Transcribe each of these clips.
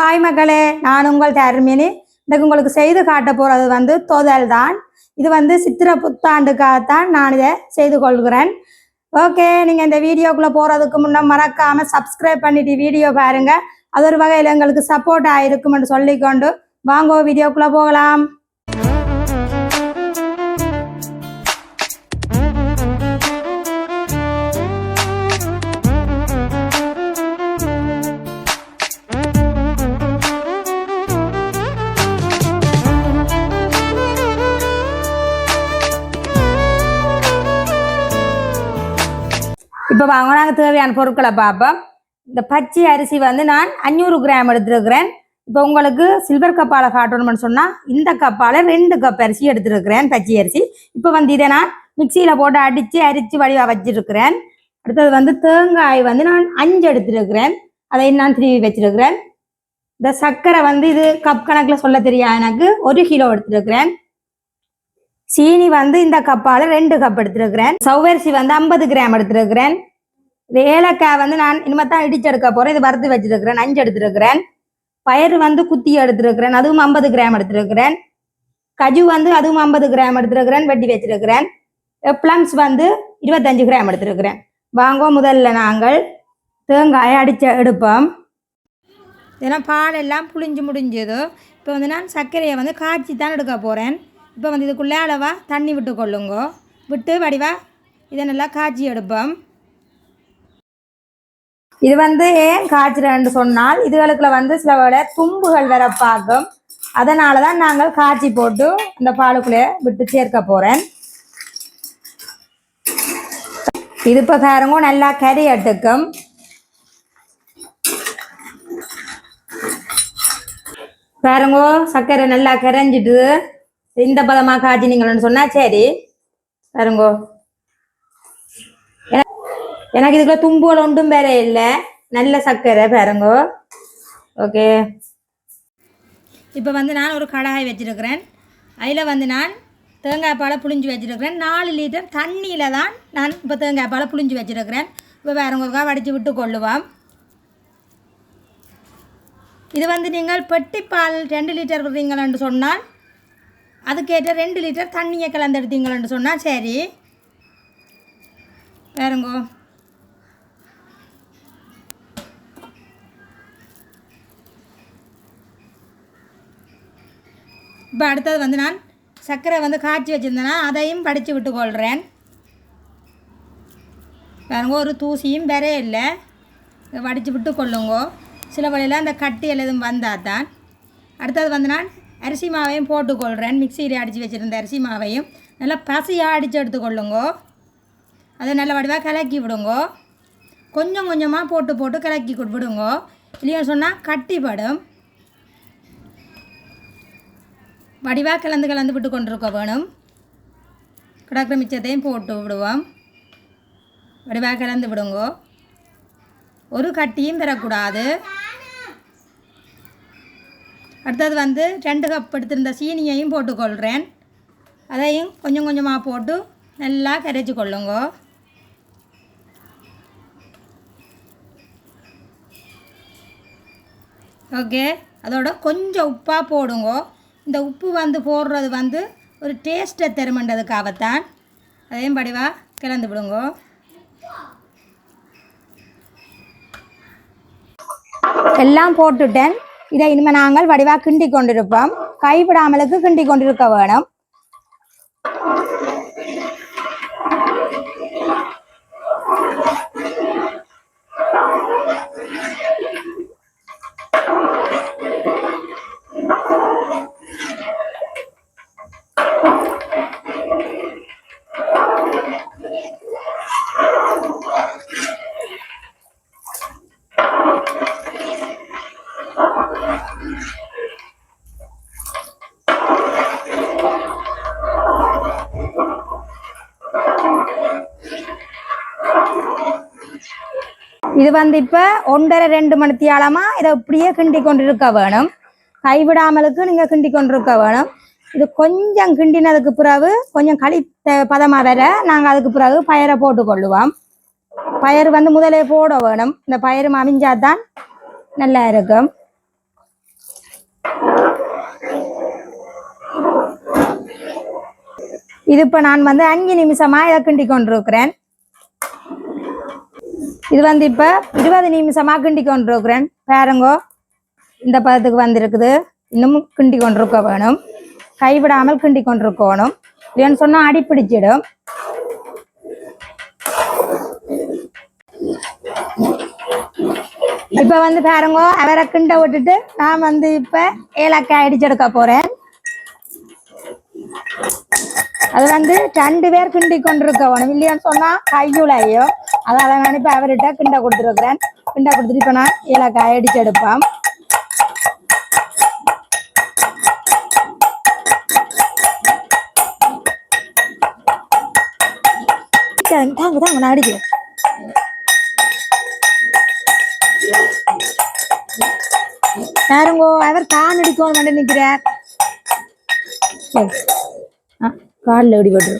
Hi மக்களே நான் உங்கள் தர்மினி. இன்றைக்கு உங்களுக்கு செய்து காட்ட போறது வந்து தொதல் தான் இது வந்து சித்திர புத்தாண்டுக்காகத்தான் நான் இதை செய்து கொள்கிறேன். ஓகே நீங்க இந்த வீடியோக்குள்ள போறதுக்கு முன்னே மறக்காம சப்ஸ்கிரைப் பண்ணிட்டு வீடியோ பாருங்க. அது ஒரு வகையில் எங்களுக்கு சப்போர்ட் ஆயிருக்கும்னு சொல்லிக்கொண்டு வாங்கோ வீடியோக்குள்ள போகலாம். இப்போ வாங்க நாங்கள் தேவையான பொருட்களை பார்ப்போம். இந்த பச்சை அரிசி வந்து நான் அஞ்சூறு கிராம் எடுத்துருக்கிறேன். இப்போ உங்களுக்கு சில்வர் கப்பால் காட்டணும்னு சொன்னால் இந்த கப்பால் ரெண்டு கப் அரிசி எடுத்துருக்கிறேன் பச்சை அரிசி. இப்போ வந்து இதை நான் மிக்சியில் போட்டு அடித்து அரித்து வடிவாக வச்சிருக்கிறேன். அடுத்தது வந்து தேங்காய் வந்து நான் அஞ்சு எடுத்துருக்கிறேன். அதை நான் திருவி வச்சிருக்கிறேன். இந்த சர்க்கரை வந்து இது கப் கணக்கில் சொல்ல தெரியாது எனக்கு. ஒரு கிலோ எடுத்துருக்கிறேன். சீனி வந்து இந்த கப்பால் ரெண்டு கப் எடுத்துருக்கிறேன். சவ்வரிசி வந்து ஐம்பது கிராம் எடுத்துருக்கிறேன். இது ஏலக்காய் வந்து நான் இனிமேல் தான் இடிச்சு எடுக்க போகிறேன் இது வறுத்து வச்சிருக்கிறேன். நஞ்சு எடுத்துருக்கிறேன். பயிறு வந்து குத்தி எடுத்துருக்கிறேன். அதுவும் ஐம்பது கிராம் எடுத்துருக்கிறேன். கஜு வந்து அதுவும் ஐம்பது கிராம் எடுத்துருக்கிறேன். வெட்டி வச்சிருக்கிறேன். ப்ளம்ஸ் வந்து இருபத்தஞ்சு கிராம் எடுத்துருக்கிறேன். வாங்கோ முதல்ல நாங்கள் தேங்காயை அடித்து எடுப்போம். ஏன்னா பால் எல்லாம் புளிஞ்சு முடிஞ்சது. இப்போ வந்து நான் சர்க்கரையை வந்து காய்ச்சி தான் எடுக்க போகிறேன் இப்போ வந்து இதுக்குள்ளே அளவாக தண்ணி விட்டு கொள்ளுங்கோ. விட்டு வடிவா இதை நல்லா காய்ச்சி எடுப்போம். இது வந்து ஏன் காய்ச்சுறேன்னு சொன்னால் இதுகளுக்குள்ள வந்து சில வேளை தும்புகள் வர பார்க்கும். அதனால தான் நாங்கள் காய்ச்சி போட்டு இந்த பாலுக்குள்ளே விட்டு சேர்க்க போகிறேன் இது இப்போ பாருங்க நல்லா கறி எடுக்கும். பாருங்க சர்க்கரை நல்லா கரைஞ்சிட்டு இந்த பதமாக காய்ச்சினீங்கன்னு சொன்னா சரி. பாருங்கோ. எனக்கு இதுக்குள்ள தும்புகள் ஒன்றும் வேற இல்லை. நல்ல சர்க்கரை பாருங்க. ஓகே இப்போ வந்து நான் ஒரு கடாய் வச்சிருக்கிறேன். அதில் வந்து நான் தேங்காய் பாலை புளிஞ்சு வச்சிருக்கிறேன். நாலு லிட்டர் தண்ணியில் தான் நான் இப்போ தேங்காய் பாலை புளிஞ்சு வச்சிருக்கிறேன். இப்போ வேறவங்களுக்கா வடித்து விட்டு கொள்ளுவோம். இது வந்து நீங்கள் பெட்டிப்பால் ரெண்டு லிட்டர் விடுறீங்களன்னு சொன்னால் அதுக்கேற்ற ரெண்டு லிட்டர் தண்ணியை கலந்து சொன்னால் சரி. வேறுங்கோ இப்போ அடுத்தது வந்து நான் சர்க்கரை வந்து காய்ச்சி வச்சுருந்தேன்னா அதையும் படித்து விட்டு கொள்கிறேன் பாருங்க ஒரு தூசியும் பெறே இல்லை. வடித்து விட்டு கொள்ளுங்கோ சில வழியில் அந்த கட்டி எல்லாம் வந்தால் தான். அடுத்தது வந்து நான் அரிசி மாவையும் போட்டுக்கொள்கிறேன். மிக்சியில் அடித்து வச்சுருந்த அரிசி மாவையும். நல்லா பசியாக அடித்து எடுத்துக்கொள்ளுங்கோ. அதை நல்ல வடிவாக கலக்கி விடுங்கோ. கொஞ்சம் கொஞ்சமாக போட்டு போட்டு கலக்கி விடுங்கோ. இல்லையா சொன்னால் கட்டிப்படும். வடிவாக கலந்து கலந்து விட்டு கொண்டிருக்க வேணும். கிடக்கிற மிச்சத்தையும் போட்டு விடுவோம். வடிவாக கலந்து விடுங்கோ. ஒரு கட்டியும் தரக்கூடாது. அடுத்தது வந்து ரெண்டு கப் எடுத்திருந்த சீனியையும் போட்டுக்கொள்கிறேன் அதையும் கொஞ்சம் கொஞ்சமாக போட்டு நல்லா கரைச்சி கொள்ளுங்க. ஓகே. அதோட கொஞ்சம் உப்பாக போடுங்க. இந்த உப்பு வந்து போடுறது வந்து ஒரு டேஸ்ட்டை தருமன்றதுக்காகத்தான். அதையும் படிவா கிளந்து விடுங்கோ. எல்லாம் போட்டுட்டேன். இதை இனிமேல் நாங்கள் வடிவாக கிண்டி கொண்டிருப்போம். கைவிடாமலுக்கு கிண்டி கொண்டிருக்க வேணும். இது வந்து இப்போ ஒன்றரை ரெண்டு மணித்தியாலமாக இதை இப்படியே கிண்டி கொண்டிருக்க வேணும். கைவிடாமலுக்கு நீங்க கிண்டி கொண்டிருக்க வேணும். இது கொஞ்சம் கிண்டினதுக்கு பிறகு கொஞ்சம் களி பதமா வர நாங்க அதுக்கு பிறகு பயிரை போட்டு கொள்ளுவோம். பயிர் வந்து முதலே போட வேணும். இந்த பயிரும் அமைஞ்சாதான் நல்லா இருக்கும். இது இப்போ நான் வந்து அஞ்சு நிமிஷமா இதை கிண்டி கொண்டிருக்கிறேன். இது வந்து இப்போ இருபது நிமிஷமா கிண்டி கொண்டிருக்கிறேன். பாருங்கோ இந்த பதத்துக்கு வந்திருக்குது. இன்னமும் கிண்டி கொண்டிருக்க வேணும். கைவிடாமல் கிண்டி கொண்டிருக்கணும். இல்லைன்னு சொன்னால் அடிப்பிடிச்சிடும் இப்போ வந்து பாருங்க அவரை கிண்ட விட்டுட்டு நான் வந்து இப்போ ஏலக்காய் அடிச்செடுக்க போகிறேன் அது வந்து ரெண்டு பேர் கிண்டி கொண்டிருக்கணும் இல்லையான்னு சொன்னா கையுலையோ அதான் நான் இப்ப அவர்கிட்ட கிண்டா கொடுத்துருக்கிறேன். கிண்டா கொடுத்துட்டு இப்ப நான் ஏலக்காய் அடிச்சு எடுப்பேன். தாங்க தாங்க நான் அடிக்கிறேன் யாருங்கோ? அவர் கான் அடிக்கணும் மட்டும் நிற்கிறார் ஆ காலில் இடிபட்டு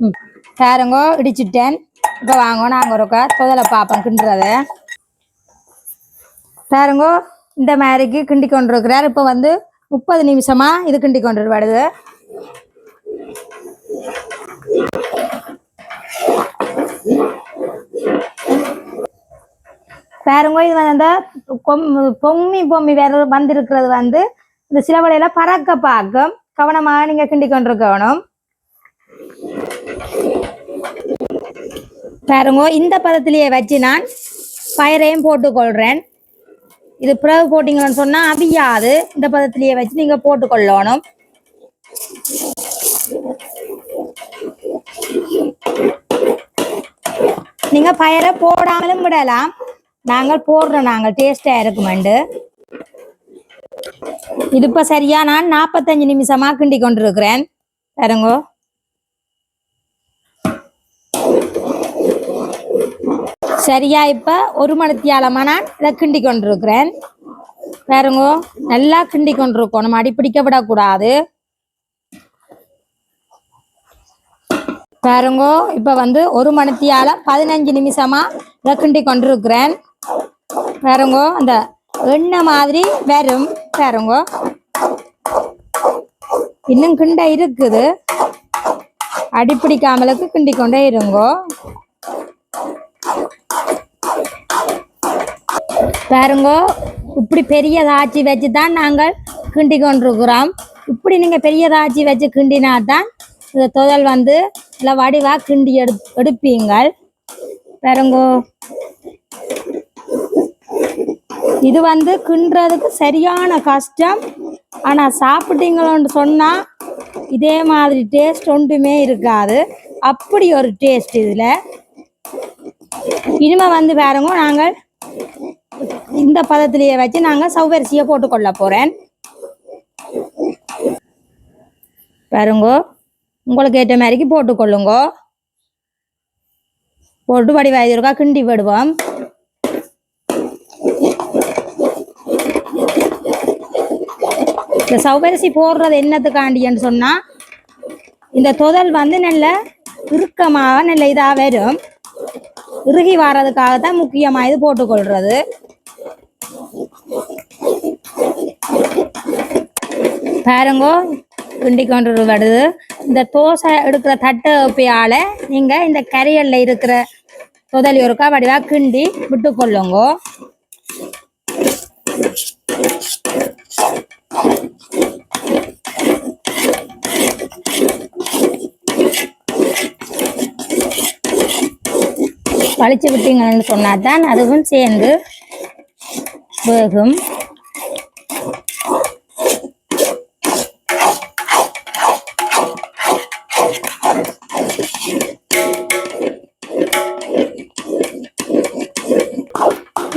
ம். யாருங்கோ? இடிச்சிட்டேன். இப்போ வாங்க நாங்கள் ஒருக்கா தொதலை பார்ப்போம் கிண்டுறத. பாருங்க இந்த மாதிரிக்கு கிண்டி கொண்டு இருக்கிறார் இப்போ வந்து முப்பது நிமிஷமா இது கிண்டி கொண்டு வருது பாருங்க இது வந்து அந்த கொம் பொம்மி பொம்மி வேற வந்திருக்கிறது வந்து இந்த சிலவடையில பறக்க பார்க்கும். கவனமாக நீங்க கிண்டி கொண்டிருக்கணும் பாருங்க இந்த பதத்திலேயே வச்சு நான் பயிரையும் போட்டுக்கொள்கிறேன் இது பிறகு போட்டீங்கன்னு சொன்னா அவியாது. இந்த பதத்திலேயே வச்சு நீங்க போட்டுக்கொள்ளணும். நீங்க பயிரை போடாமலும் விடலாம். நாங்கள் போடுறோம் நாங்கள் டேஸ்டா இருக்குமெண்டு. இது இப்ப சரியா நான் நாற்பத்தஞ்சு நிமிஷமா கிண்டி கொண்டிருக்கிறேன். பாருங்கோ. சரியா இப்ப ஒரு மணித்தியாலமா நான் இதை கிண்டி கொண்டிருக்கிறேன். பாருங்கோ நல்லா கிண்டி கொண்டிருக்கோம். நம்ம அடிப்பிடிக்க விடக்கூடாது. பாருங்கோ இப்ப வந்து ஒரு மணித்தியால பதினஞ்சு நிமிஷமா இதை கிண்டி கொண்டிருக்கிறேன். பாருங்கோ அந்த எண்ணெய் மாதிரி வரும். பாருங்கோ. இன்னும் கிண்ட இருக்குது. அடிப்பிடிக்காமலுக்கு கிண்டி கொண்டே இருங்கோ. பாருங்கோ இப்படி பெரியதாச்சி வச்சு தான் நாங்கள் கிண்டி கொண்டிருக்கிறோம் இப்படி நீங்கள் பெரியதாச்சி வச்சு கிண்டினா தான் இந்த துதல் வந்து இல்லை வடிவாக கிண்டி எடு எடுப்பீங்கள். பாருங்கோ. இது வந்து கிண்டுறதுக்கு சரியான கஷ்டம். ஆனால் சாப்பிட்டீங்களோன்னு சொன்னால் இதே மாதிரி டேஸ்ட் ஒன்றுமே இருக்காது. அப்படி ஒரு டேஸ்ட் இதில். இனிமே வந்து பாருங்க நாங்கள் இந்த பதத்திலேயே வச்சு நாங்கள் சௌவரிசியை போட்டுக்கொள்ள போகிறேன் பாருங்கோ உங்களுக்கு ஏற்ற மாதிரிக்கு போட்டுக்கொள்ளுங்கோ. போட்டு வடிவாய் இருக்கா கிண்டி விடுவோம். இந்த சௌவரிசி போடுறது என்னத்துக்காண்டின்னு சொன்னா இந்த தொதல் வந்து நல்ல இறுக்கமாக நல்ல இதாக வரும். இறுகி வர்றதுக்காக தான் முக்கியமாக இது போட்டுக்கொள்வது பாருங்கோ கிண்டி கொண்டு வருது. இந்த தோசை எடுக்கிற தட்டு ஒப்பியால நீங்க இந்த கரியல்ல இருக்கிற தொதலி ஒருக்கா வடிவா கிண்டி விட்டு கொள்ளுங்கோ. பழிச்சு விட்டீங்கன்னு சொன்னா தான் அதுவும் சேர்ந்து வேகும்.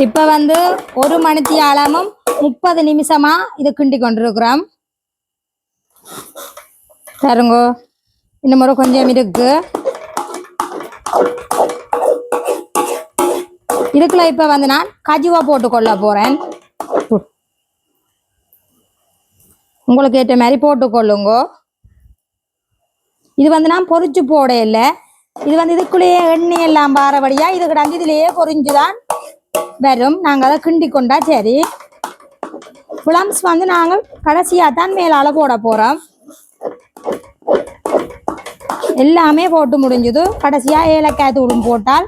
இப்ப வந்து ஒரு மணித்தி ஆழமும் முப்பது நிமிஷமா இது கிண்டி கொண்டிருக்கிறோம். பாருங்கோ இன்னும் ஒரு கொஞ்சம் இருக்கு. இதுக்குள்ள இப்ப வந்து நான் கஜுவா போட்டு கொள்ள போறேன். உங்களுக்கு ஏற்ற மாதிரி போட்டுக்கொள்ளுங்கோ இது வந்து நான் பொறிச்சு போட இல்லை. இது வந்து இதுக்குள்ளேயே எண்ணெய் எல்லாம் பாரபடியா இது கிடந்து இதுலயே பொறிஞ்சுதான் வரும். நாங்கள் அதை கிண்டி கொண்டா சரி. பிளம்ஸ் வந்து நாங்கள் கடைசியாக தான் மேலால போட போறோம். எல்லாமே போட்டு முடிஞ்சது. கடைசியாக ஏலக்காய் தூளும் போட்டால்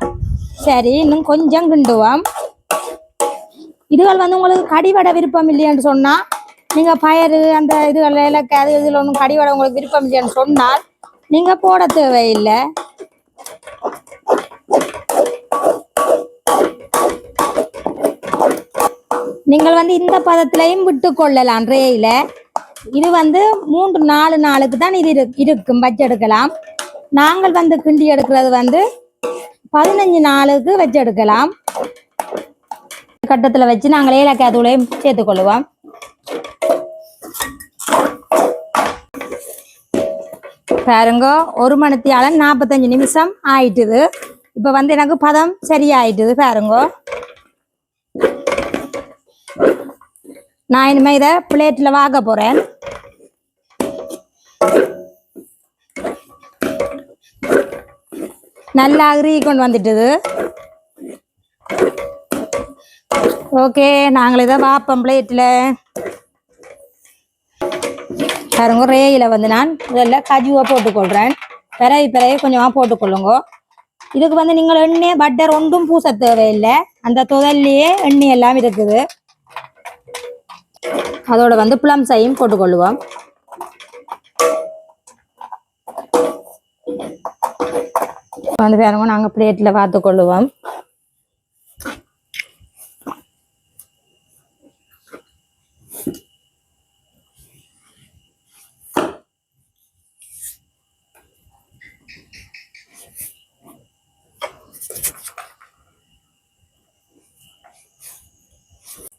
சரி இன்னும் கொஞ்சம் கிண்டுவோம். இதுகள் வந்து உங்களுக்கு கடிவடை விருப்பம் இல்லையான்னு சொன்னால் நீங்கள் பயறு அந்த இதுகள் இலக்கை அது இதில் ஒன்றும் கடிவடை உங்களுக்கு விருப்பம் இல்லையான்னு சொன்னால் நீங்கள் போட தேவையில்லை. நீங்கள் வந்து இந்த பதத்திலையும் விட்டு கொள்ளலாம் ரேயில் இது வந்து மூன்று நாலு நாளுக்கு தான் இது இரு- இருக்கும். வச்செடுக்கலாம் நாங்கள் வந்து கிண்டி எடுக்கிறது வந்து பதினஞ்சு நாளுக்கு வச்சு எடுக்கலாம் கட்டத்தில் வச்சு நாங்கள் ஏலக்காய் தூளையும் சேர்த்துக்கொள்ளுவோம். பாருங்க ஒரு மணித்தியால நாற்பத்தஞ்சு நிமிஷம் ஆயிட்டுது. இப்போ வந்து எனக்கு பதம் சரியாயிட்டுது பாருங்க. நான் இனிமே இதை பிளேட்டில் வாங்க போகிறேன் நல்லா அருகி கொண்டு வந்துட்டுது. ஓகே நாங்கள் இதை வாப்போம் பிளேட்டில் பாருங்க ரேயில் வந்து நான் இதில் கஜுவை போட்டுக்கொள்கிறேன் பிறகு பிறகு கொஞ்சமாக போட்டுக்கொள்ளுங்க. இதுக்கு வந்து நீங்கள் எண்ணெய் பட்டர் ஒன்றும் பூச தேவையில்லை. அந்த துதல்லையே எண்ணெய் எல்லாம் இருக்குது. அதோட வந்து பிளம் சையும் போட்டுக்கொள்ளுவோம். வந்து பாருங்க நாங்கள் பிளேட்டில் பார்த்துக்கொள்ளுவோம்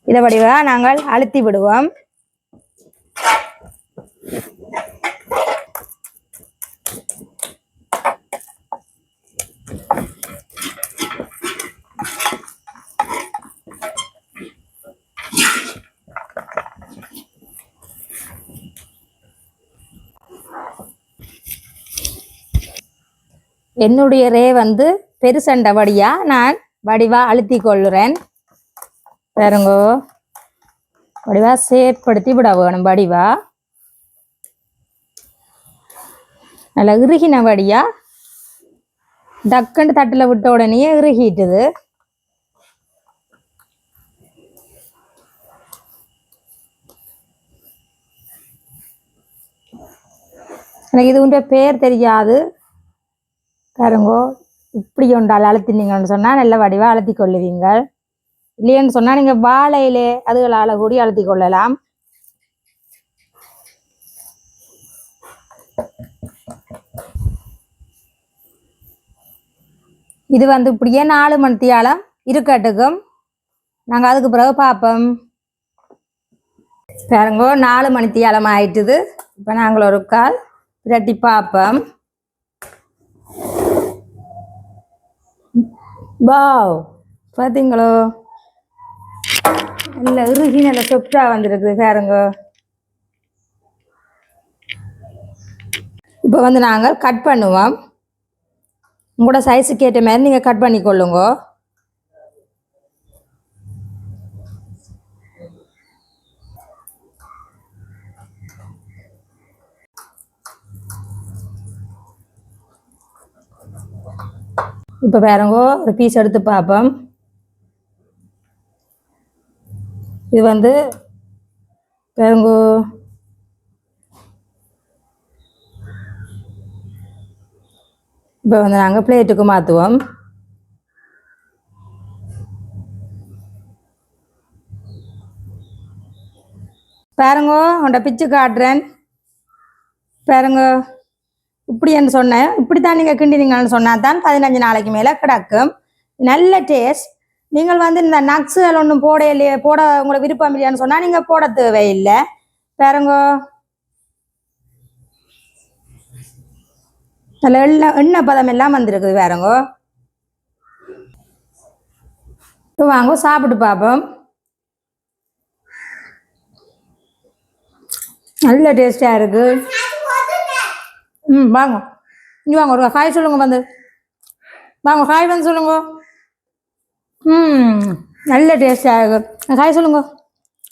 இதை வடிவா நாங்கள் அழுத்தி விடுவோம். என்னுடைய ரே வந்து பெருசண்ட வடியாக நான் வடிவா அழுத்தி கொள்ளுறேன். பாருங்கோ. வடிவா சேற்படுத்தி விட வேணும் வடிவா. நல்லா இறுகின வடியாக டக்குன்னு தட்டில் விட்ட உடனே இறுகிட்டுது. எனக்கு இது உண்ட பேர் தெரியாது. பாருங்கோ இப்படி ஒன்றால் அழுத்தினீங்கன்னு சொன்னால் நல்ல வடிவாக அழுத்தி கொள்ளுவீங்க இல்லையன்னு சொன்னால் நீங்கள் வாழையிலே அதுகளால் கூடி அழுத்தி கொள்ளலாம். இது வந்து இப்படியே நாலு மணித்தியாலம் இருக்கட்டுக்கும். நாங்கள் அதுக்கு பிறகு பார்ப்போம். பாருங்கோ நாலு மணித்தியாலம் ஆயிட்டுது. இப்போ நாங்கள் ஒரு கால் பிரட்டி பார்ப்போம். வாவ் பார்த்தீங்களோ நல்ல இறுகி நல்ல சொப்டாக வந்திருக்குது பாருங்க. இப்போ வந்து நாங்கள் கட் பண்ணுவோம். உங்களோட சைஸுக்கு ஏற்ற மாதிரி நீங்கள் கட் பண்ணி கொள்ளுங்க இப்போ பாருங்க ஒரு பீஸ் எடுத்து பார்ப்போம். இது வந்து பாருங்க. இப்போ வந்து நாங்கள் பிளேட்டுக்கு மாற்றுவோம் பாருங்க உன்ட பிச்சு காட்டுறேன். பாருங்க. இப்படின்னு சொன்னேன். இப்படி தான் நீங்கள் கிண்டினீங்கன்னு சொன்னால் தான் பதினஞ்சு நாளைக்கு மேலே கிடக்கும். நல்ல டேஸ்ட் நீங்கள் வந்து இந்த நக்ஸுகள் ஒன்றும் போட இல்லையே போட உங்களுக்கு விருப்பம் இல்லையான்னு சொன்னால் நீங்கள் போட தேவையில்லை. பாருங்கோ. நல்ல எண்ணெய் எண்ணெய் பதம் எல்லாம் வந்திருக்குது பாருங்க. வாங்க சாப்பிட்டு பார்ப்போம். நல்ல டேஸ்டாக இருக்குது ம் வாங்க. இங்கே வாங்க ஒரு ஹாய் சொல்லுங்க வந்து. வாங்க ஹாய் வந்து சொல்லுங்க. ம் நல்ல டேஸ்டாக இருக்கு. ஹாய் சொல்லுங்க.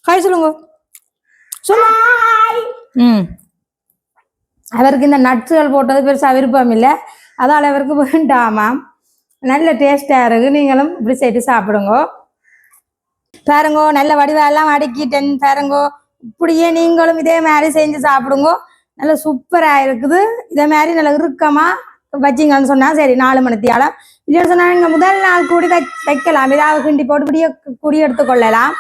ஹாய் சொல்லுங்க. சொல்லு. ம். அவருக்கு இந்த நட்ஸுகள் போட்டது பெருசாக விருப்பம் இல்லை. அதால் அவருக்கு வேண்டாமாம் நல்ல டேஸ்ட்டாக இருக்கு. நீங்களும் இப்படி செய்து சாப்பிடுங்க. பாருங்கோ நல்ல வடிவெல்லாம் அடுக்கிட்டேன். பாருங்கோ இப்படியே நீங்களும் இதே மாதிரி செஞ்சு சாப்பிடுங்க. நல்ல சூப்பராக இருக்குது. இதே மாதிரி நல்ல இறுக்கமாக வச்சிங்கன்னு சொன்னால் சரி நாலு மணித்தியால இல்லைன்னு சொன்னா நீங்க முதல் நாள் கூடி வை வைக்கலாம். ஏதாவது கிண்டி போட்டு இப்படியே குடி எடுத்துக்கொள்ளலாம்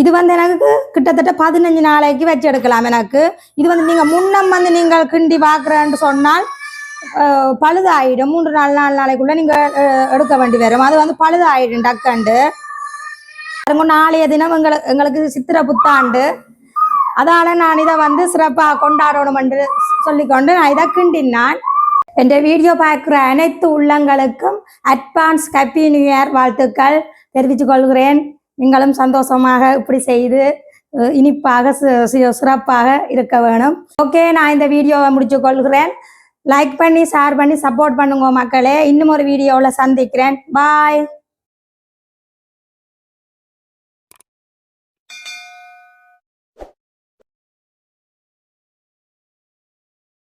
இது வந்து எனக்கு கிட்டத்தட்ட பதினஞ்சு நாளைக்கு வச்சு எடுக்கலாம் எனக்கு. இது வந்து நீங்க முன்னம் வந்து நீங்கள் கிண்டி பார்க்குறேன்னு சொன்னால் பழுதாயிடும். மூன்று நாலு நாலு நாளைக்குள்ள நீங்க எடுக்க வேண்டி வரும். அது வந்து பழுதாயிடும் டக்கண்டு. நாளைய தினம் எங்களுக்கு எங்களுக்கு சித்திரை புத்தாண்டு. அதால நான் இதை வந்து சிறப்பாக கொண்டாடணும் என்று சொல்லிக்கொண்டு நான் இதை கிண்டினான் என்ற வீடியோ பார்க்குற அனைத்து உள்ளங்களுக்கும் அட்வான்ஸ் ஹாப்பி நியூ இயர் வாழ்த்துக்கள் தெரிவித்துக் கொள்கிறேன். நீங்களும் சந்தோஷமாக இப்படி செய்து இனிப்பாக சிறப்பாக இருக்க வேணும். ஓகே நான் இந்த வீடியோவை முடிச்சு கொள்கிறேன். லைக் பண்ணி ஷேர் பண்ணி சப்போர்ட் பண்ணுங்க மக்களே. இன்னும் ஒரு வீடியோவில் சந்திக்கிறேன். பாய்